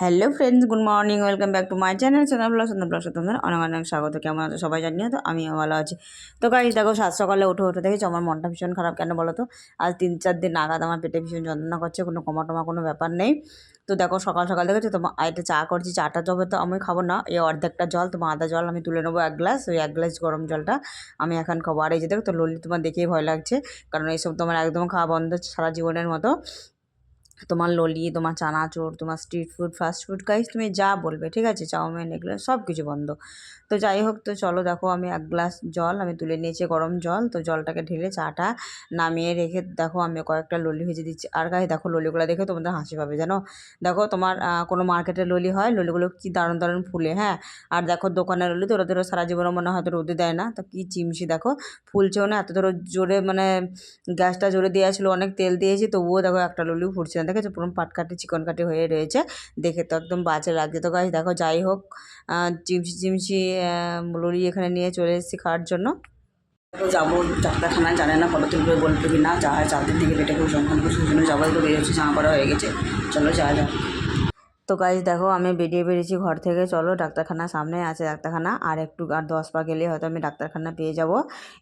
Hello friends good morning welcome back to my channel channel blog সুন্দর blog তোমাদের অনেক অনেক স্বাগত। কেমন আছে সবাই জানিয়ে তো? আমিও ভালো আছি। তো গাইজ দেখো, সাত সকালে উঠে উঠে দেখেছি আমার মনটা ভীষণ খারাপ কেন বলো তো? আজ তিন চার দিন নাগাদ আমার পেটে ভীষণ যন্ত্রণা করছে, কোনো কমা টমা কোনো ব্যাপার নেই। তো দেখো, সকাল সকাল দেখেছ তোমার এটা চা করছি, চাটা জবে তো আমি খাব না। এই অর্ধেকটা জল তোমার আদা জল আমি তুলে নেব এক গ্লাস ওই এক গ্লাস গরম জলটা আমি এখন খাব। আর এই যে দেখো, তো ললি তোমার দেখেই ভয় লাগছে, কারণ এইসব তোমার একদম খাওয়া বন্ধ সারা জীবনের মতো। তোমার ললি, তোমার চানাচুর, তোমার street food fast food guys তুমি যা বলবে, ঠিক আছে? চাউমিন, এগুলো সব কিছু বন্ধ। তো যাই হোক, তো চলো, দেখো, আমি এক গ্লাস জল, আমি তুলে নিয়েছি গরম জল, তো জলটাকে ঢেলে চাটা নামিয়ে রেখে, দেখো, আমি কয়েকটা ললি ভেজে দিচ্ছি। আর গায়ে দেখো, ললিগুলো দেখে তোমাদের হাসি পাবে, জানো? দেখো, তোমার কোনো মার্কেটে ললি হয়, ললিগুলো কি দারুণ দারুণ ফুলে হ্যাঁ? আর দেখো দোকানের ললি তো ওরা ধরো সারা জীবনে মনে হয় হয়তো রোদে দেয় না, তো কী চিমসি দেখো, ফুলছেও না, এত ধরো জোরে মানে গ্যাসটা জোরে দেওয়া ছিল, অনেক তেল দিয়েছি, তবুও দেখো একটা ললিও ফুটছে না। দেখেছ? পুরো পাটকাটি চিকন কাটি হয়ে রয়েছে। দেখে তো একদম বাজে লাগছে। তো গাছ দেখো যাই হোক আহ, চিমসি চিমসি লুলি এখানে নিয়ে চলে এসেছি খাওয়ার জন্য। যাব ডাক্তারখানায় জানে না ফটো তুলবে বলবে কি না যা চারদিন থেকে পেটে খুব সংখ্যা খুব সুন্দর যাব তো বেরিয়েছি জামা করা হয়ে গেছে। চলো যা যা তো গাইজ দেখো আমি বেরিয়ে বেরিয়েছি ঘর থেকে। চলো ডাক্তারখানা সামনে আছে ডাক্তারখানা। আর একটু, আর দশ পা গেলে হয়তো আমি ডাক্তারখানা পেয়ে যাব।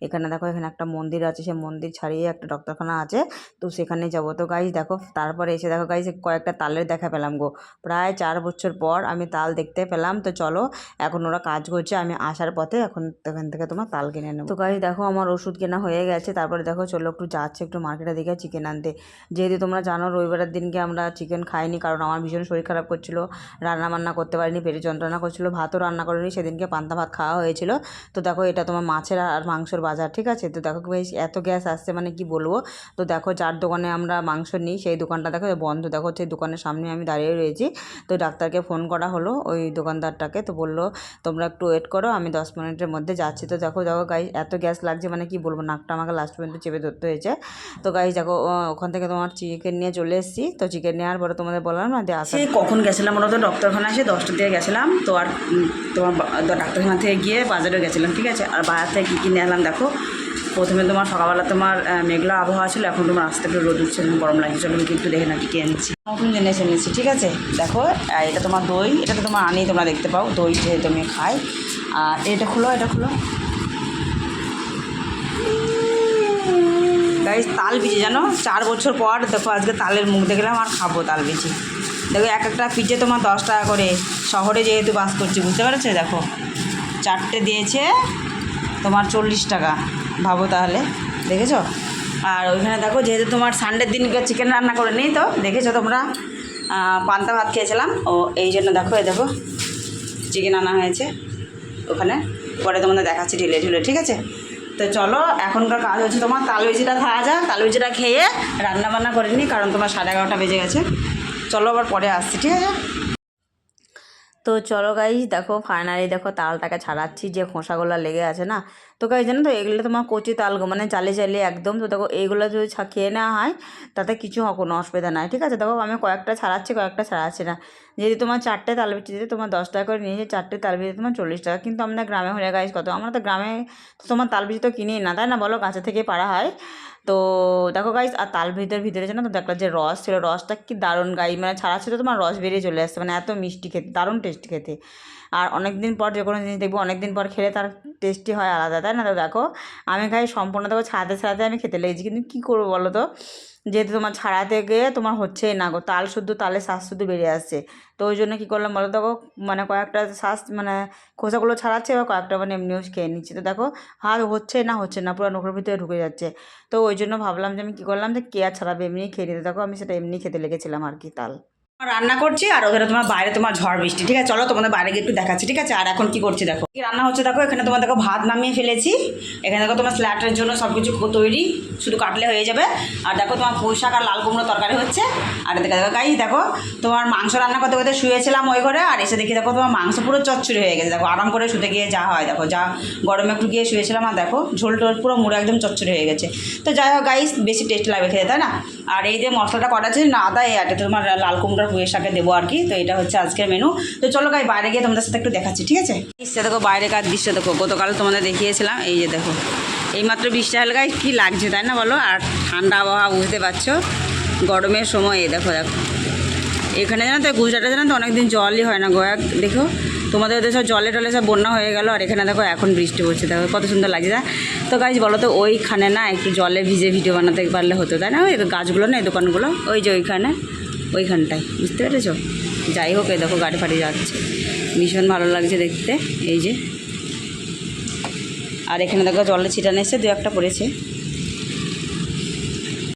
এখানে দেখো, এখানে একটা মন্দির আছে। সেই মন্দির ছাড়িয়ে একটা ডাক্তারখানা আছে। তো সেখানে যাব। তো গাইজ দেখো, তারপরে এসে দেখো গাইজ কয়েকটা তালের দেখা পেলাম গো। প্রায় চার বছর পর আমি তাল দেখতে পেলাম। তো চলো, এখন ওরা কাজ করছে। আমি আসার পথে এখন এখান থেকে তোমার তাল কিনে নেব। তো গাইজ দেখো আমার ওষুধ কেনা হয়ে গেছে। তারপরে দেখো, চলো একটু যাচ্ছে একটু মার্কেটে দিকে চিকেন আনতে। যেহেতু তোমরা জানো, রবিবারের দিনকে আমরা চিকেন খাইনি। কারণ আমার ভীষণ শরীর খারাপ করছিল রান্না বান্না করতে পারিনি, পেটে যন্ত্রণা করছিল, ভাতও রান্না করিনি, সেদিনকে পান্তা ভাত খাওয়া হয়েছিল। তো দেখো এটা তোমার মাছের আর মাংসর বাজার, ঠিক আছে? তো দেখো বেশ এত গ্যাস আসছে মানে কি বলব? তো দেখো যার দোকানে আমরা মাংস নিই, সেই দোকানটা দেখো বন্ধ, দেখো সেই দোকানের সামনে আমি দাঁড়িয়ে রয়েছি। তো ডাক্তারকে ফোন করা হলো ওই দোকানদারটাকে, তো বলল, তোমরা একটু ওয়েট করো, আমি দশ মিনিটের মধ্যে যাচ্ছি। তো দেখো দেখো গাই এত গ্যাস লাগছে মানে কি বলব? নাকটা আমাকে লাস্ট পর্যন্ত চেপে ধরতে হয়েছে। তো গাই দেখো ওখান থেকে তোমার চিকেন নিয়ে চলে এসেছি। তো চিকেন নেওয়ার পরে তোমাদের বললাম না, যে আসে কখন গেছিলাম ওরা ডক্টরখানা এসে দশটার দিকে গেছিলাম। তো আর তোমার ডাক্তারখানা থেকে গিয়ে বাজারে গেছিলাম, ঠিক আছে? আর বাজার থেকে কী কী এলাম দেখো? প্রথমে তোমার সকালবেলা তোমার মেঘলা আবহাওয়া ছিল, এখন তোমার আসতে একটু রোদ উঠছে গরম লাগছে চলো একটু দেখে না কী এনেছি। নতুন জিনিস এনেছি, ঠিক আছে? দেখো এটা তোমার দই, এটা তো তোমার আনি, তোমরা দেখতে পাও, দই যেহেতু আমি খাই। আর এটা খুলো এটা খুলো। গাইস তাল বিচি, জানো? চার বছর পর দেখো, আজকে তালের মুখ দেখলাম আর খাব তাল বিচি। দেখো, এক একটা পিঠে তোমার দশ টাকা করে। শহরে যেহেতু বাস করছি, বুঝতে পেরেছ? দেখো, চারটে দিয়েছে, তোমার চল্লিশ টাকা। ভাবো তাহলে, দেখেছ? আর ওইখানে দেখো, যেহেতু তোমার সানডের দিনকে চিকেন রান্না করে নিই তো, দেখেছ তোমরা? পান্তা ভাত খেয়েছিলাম। ও, এই জন্য দেখো এই দেখো চিকেন আনা হয়েছে ওখানে। পরে তোমাদের দেখাচ্ছি ঢিলে ঢিলে, ঠিক আছে? তো চলো, এখনকার কাজ হচ্ছে তোমার তালবিজিটা খাওয়া যাক তালবিজিটা খেয়ে রান্না বান্না করে নিই, কারণ তোমার সাড়ে এগারোটা বেজে গেছে। চলো আবার পরে আসছি, ঠিক আছে? তো চলো গাইজ দেখো ফাইনালি দেখো তালটাকে ছাড়াচ্ছি, যে খোসাগুলো লেগে আছে না? তো গাইজ জানো তো, এগুলো তোমার কচি তাল মানে চালে চালিয়ে একদম, তো দেখো এইগুলো যদি খেয়ে নেওয়া হয়, তাতে কিছু কোনো অসুবিধা নাই, ঠিক আছে? দেখো আমি কয়েকটা ছাড়াচ্ছি কয়েকটা ছাড়াচ্ছি না। যদি তোমার চারটে তাল বিচিতে তোমার দশ টাকা করে নিয়েছে, চারটে তাল বিচিতে তোমার চল্লিশ টাকা, কিন্তু আমাদের গ্রামে হলে গাইজ কত? আমরা তো গ্রামে তোমার তাল বিচি তো কিনি না, তাই না? বলো গাছে থেকে পাড়া হয়। তো দেখো গাইস আর তাল ভিতরে ভিতরে জানো তো দেখলাম যে রস ছিল, রসটা কি দারুণ গাই মানে ছাড়া ছিল তোমার রস বেরিয়ে চলে আসছে মানে এত মিষ্টি খেতে, দারুণ টেস্টি খেতে। আর অনেক দিন পর যে কোনো জিনিস দেখব অনেক দিন পর খেলে তার টেস্টি হয় আলাদা, তাই না? তো দেখো, আমি খাই সম্পূর্ণ দেখো ছাড়াতে ছাড়াতে আমি খেতে লেগেছি, কিন্তু কী করব বলো তো? যেহেতু তোমার ছাড়াতে গিয়ে তোমার হচ্ছেই না গো, তাল শুদ্ধ, তালে শ্বাস শুদ্ধ বেরিয়ে আসছে। তো ওই জন্য কী করলাম বলো দেখো মানে কয়েকটা শ্বাস মানে খোসাগুলো ছাড়াচ্ছে বা কয়েকটা মানে এমনিও খেয়ে নিচ্ছে। তো দেখো, হাত হচ্ছে না হচ্ছে না, পুরো নখের ভিতরে ঢুকে যাচ্ছে। তো ওই জন্য ভাবলাম যে আমি কী করলাম যে কে আর ছাড়াবে এমনি খেয়ে নিতে, দেখো আমি সেটা এমনি খেতে লেগেছিলাম আর কি তাল। রান্না করছি আর ওখানে তোমার বাইরে তোমার ঝড় বৃষ্টি, ঠিক আছে? চলো তোমাদের বাইরে গিয়ে একটু দেখাচ্ছি, ঠিক আছে? আর এখন কি করছি দেখো? কি রান্না হচ্ছে দেখো, এখানে তোমার দেখো ভাত নামিয়ে ফেলেছি। এখানে দেখো তোমার স্ল্যাটের জন্য সব কিছু তৈরি, শুধু কাটলে হয়ে যাবে। আর দেখো তোমার পুঁই শাক আর লাল কুমড়ো তরকারি হচ্ছে। আর দেখো দেখো গাই দেখো তোমার মাংস রান্না করতে করতে শুয়েছিলাম ওই ঘরে, আর এসে দেখি দেখো তোমার মাংস পুরো চচ্চড়ি হয়ে গেছে। দেখো আরাম করে শুতে গিয়ে যা হয়, দেখো যা গরমে একটু গিয়ে শুয়েছিলাম আর দেখো ঝোল টোল পুরো মুড়ে একদম চচ্চড়ি হয়ে গেছে। তো যাই হোক গাইস বেশি টেস্ট লাগবে খেতে, তাই না? আর এই যে মশলাটা করা আছে না, আদা, এই তোমার লাল কুমড়োর পুঁই শাকে দেবো আর কি। তো এটা হচ্ছে আজকের মেনু তো চলো গাই বাইরে গিয়ে তোমাদের সাথে একটু দেখাচ্ছি, ঠিক আছে? দৃশ্য দেখো বাইরেকার দৃশ্য দেখো? গতকাল তোমাদের দেখিয়েছিলাম, এই যে দেখো। এইমাত্র বৃষ্টি হল গাই কী লাগছে, তাই না বলো? আর ঠান্ডা আবহাওয়া, বুঝতে পারছ? গরমের সময়, এই দেখো দেখো। এখানে জানো তো, গুজরাটে জানো তো, অনেকদিন জলই হয় না গো, এক দেখো। তোমাদের ওদের সব জলে টলে সব বন্যা হয়ে গেল, আর এখানে দেখো, এখন বৃষ্টি পড়ছে, দেখো, কত সুন্দর লাগছে তা তো গাছ বলো তো, ওইখানে না, একটু জলে ভিজে ভিডিও বানাতে পারলে হতো, তাই না? ওই গাছগুলো না, এই দোকানগুলো, ওই যে ওইখানে। ওইখানটায়, বুঝতে পেরেছ? যাই হোক, এই দেখো গাড়ি ফাড়ি যাচ্ছে। ভীষণ ভালো লাগছে দেখতে, এই যে। আর এখানে দেখো জলে ছিটানো এসছে দু একটা পড়েছে।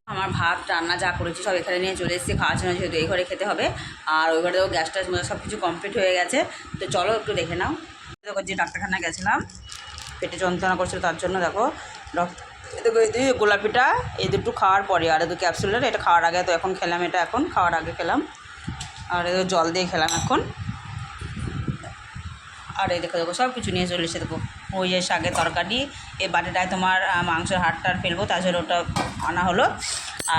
আমার ভাত, রান্না যা করেছি সব এখানে নিয়ে চলে এসেছি, খাওয়ার জন্য যেহেতু এই ঘরে খেতে হবে। আর ওই ঘরে দেখো গ্যাস ট্যাস সব কিছু কমপ্লিট হয়ে গেছে। তো চলো একটু দেখে নাও। দেখো যে ডাক্তারখানায় গেছিলাম, পেটে যন্ত্রণা করছিল তার জন্য দেখো ডক- দেখো এই গোলাপিটা, এই দুটো খাওয়ার পরে, আর দু ক্যাপসুলের এটা খাওয়ার আগে তো এখন খেলাম এটা এখন, খাওয়ার আগে খেলাম। আর এই জল দিয়ে খেলাম এখন। আর এই দেখো দেখো সব কিছু নিয়ে চলে এসে দেখো। ওই যে শাকের তরকারি, এই বাটিটায় তোমার মাংসের হাড়টার ফেলব জন্য ওটা আনা হলো।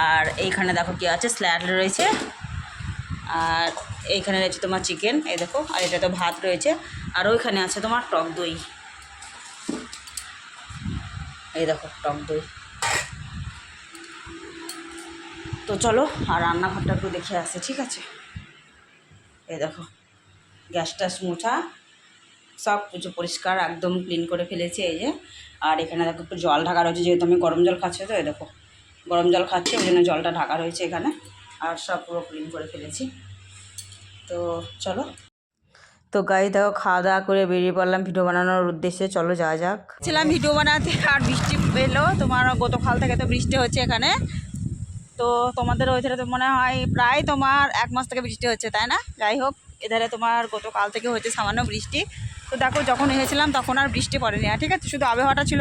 আর এইখানে দেখো কি আছে, স্ল্যাড রয়েছে। আর এইখানে রয়েছে তোমার চিকেন, এই দেখো, আর এটা তো ভাত রয়েছে। আর ওইখানে আছে তোমার টক দই। এই দেখো টক দই। তো চলো, আর রান্নাঘরটা একটু দেখে আসছে ঠিক আছে? এই দেখো, গ্যাস ট্যাস মোছা, সব কিছু পরিষ্কার, একদম ক্লিন করে ফেলেছি এই যে। আর এখানে দেখো একটু জল ঢাকা রয়েছে, যেহেতু আমি গরম জল খাচ্ছি, তো এই দেখো, গরম জল খাচ্ছি, ওই জন্য জলটা ঢাকা রয়েছে এখানে, আর সব পুরো ক্লিন করে ফেলেছি। তো চলো তো গাই দেখো খাওয়া দাওয়া করে বেরিয়ে পড়লাম ভিডিও বানানোর উদ্দেশ্যে। চলো যাওয়া যাক। ছিলাম ভিডিও বানাতে আর বৃষ্টি পেল তোমার গতকাল থেকে তো বৃষ্টি হচ্ছে এখানে। তো তোমাদের ওই ধারে তো মনে হয় প্রায় তোমার এক মাস থেকে বৃষ্টি হচ্ছে, তাই না? যাই হোক, এধারে তোমার গতকাল থেকে হচ্ছে সামান্য বৃষ্টি। তো দেখো, যখন এসেছিলাম তখন আর বৃষ্টি পড়েনি। ঠিক আছে, শুধু আবহাওয়াটা ছিল